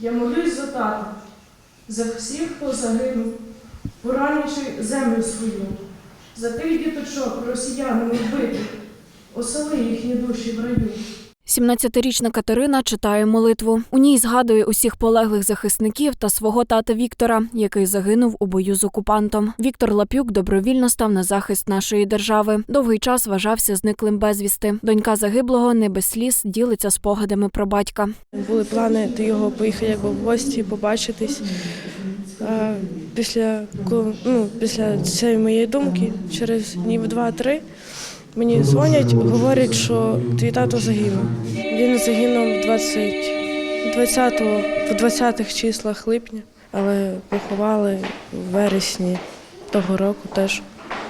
Я молюсь за тата, за всіх, хто загинув, поранивши землю свою, за тих діточок росіянами вбитих, осели їхні душі в раю. 17-річна Катерина читає молитву. У ній згадує усіх полеглих захисників та свого тата Віктора, який загинув у бою з окупантом. Віктор Лапюк добровільно став на захист нашої держави. Довгий час вважався зниклим безвісти. Донька загиблого не без сліз ділиться спогадами про батька. Були плани до його поїхати в гості, побачитись. Після, ну, після цієї моєї думки, через днів два-три, мені дзвонять, говорять, що твій тато загинув. Він загинув 20, 20, в 20-х числах липня, але поховали в вересні того року теж.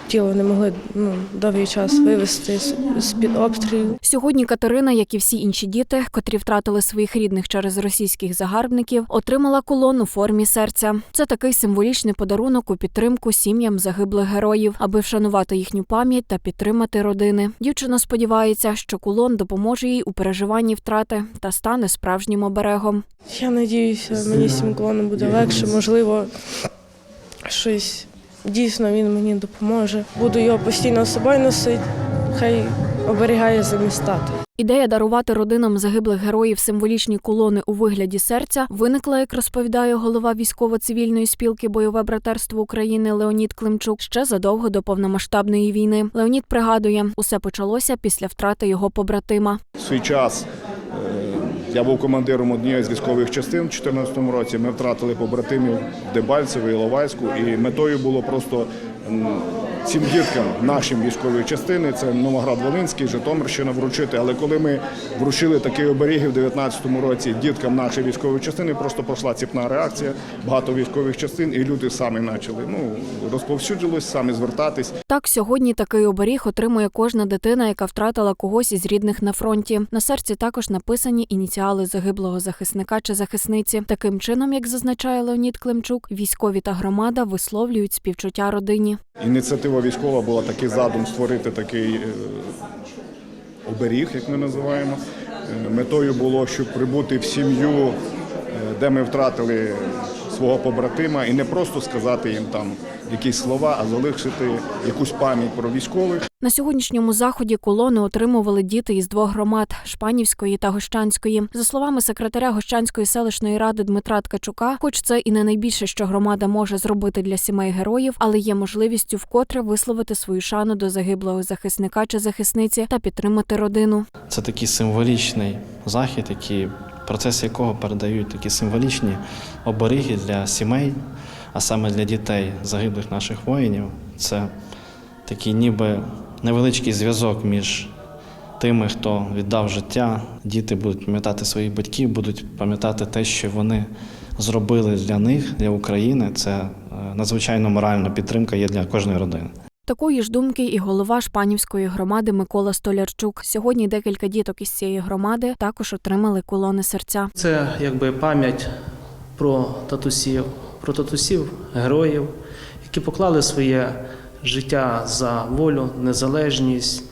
Тіло не могли ну, довгий час вивезти з- з-під обстрілів. Сьогодні Катерина, як і всі інші діти, котрі втратили своїх рідних через російських загарбників, отримала кулон у формі серця. Це такий символічний подарунок у підтримку сім'ям загиблих героїв, аби вшанувати їхню пам'ять та підтримати родини. Дівчина сподівається, що кулон допоможе їй у переживанні втрати та стане справжнім оберегом. Я надіюся, мені з цим колоном буде легше, можливо, щось дійсно він мені допоможе. Буду його постійно з собою носити, хай оберігає замість тата. Ідея дарувати родинам загиблих героїв символічні колони у вигляді серця виникла, як розповідає голова військово-цивільної спілки Бойове братерство України Леонід Климчук ще задовго до повномасштабної війни. Леонід пригадує, усе почалося після втрати його побратима. Свій час я був командиром однієї з військових частин у 2014 році. Ми втратили побратимів в і Ловайську, і метою було просто цим діткам нашим військової частини, це Новоград-Волинський, Житомирщина вручити. Але коли ми вручили такі оберіги в 2019 році діткам нашої військової частини, просто пішла ціпна реакція, багато військових частин, і люди самі почали ну, розповсюдились, самі звертатись. Так, сьогодні такий оберіг отримує кожна дитина, яка втратила когось із рідних на фронті. На серці також написані ініціали загиблого захисника чи захисниці. Таким чином, як зазначає Леонід Климчук, військові та громада висловлюють співчуття родині. Ініціатива військова була такий задум створити такий е, оберіг, як ми називаємо. Е, Метою було, щоб прибути в сім'ю, е, де ми втратили свого побратима, і не просто сказати їм там якісь слова, а залишити якусь пам'ять про військових. На сьогоднішньому заході колони отримували діти із двох громад Шпанівської та Гощанської. За словами секретаря Гощанської селищної ради Дмитра Ткачука, хоч це і не найбільше, що громада може зробити для сімей героїв, але є можливістю вкотре висловити свою шану до загиблого захисника чи захисниці та підтримати родину. Це такий символічний захід, який, процес якого передають такі символічні оберіги для сімей, а саме для дітей загиблих наших воїнів. Це такий ніби невеличкий зв'язок між тими, хто віддав життя. Діти будуть пам'ятати своїх батьків, будуть пам'ятати те, що вони зробили для них, для України. Це е, надзвичайно моральна підтримка є для кожної родини. Такої ж думки і голова Шпанівської громади Микола Столярчук. Сьогодні декілька діток із цієї громади також отримали колони серця. Це якби пам'ять про татусів, про татусів героїв, які поклали своє життя за волю, незалежність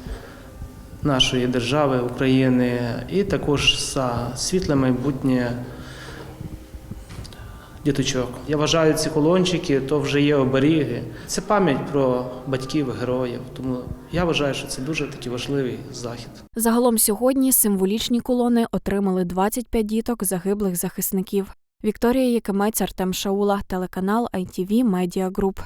нашої держави України і також за світле майбутнє діточок. Я вважаю, ці колончики то вже є оберіги. Це пам'ять про батьків, героїв. Тому я вважаю, що це дуже такий важливий захід. Загалом сьогодні символічні колони отримали 25 діток загиблих захисників. Вікторія Якимець, Артем Шаула, телеканал ITV Media Group.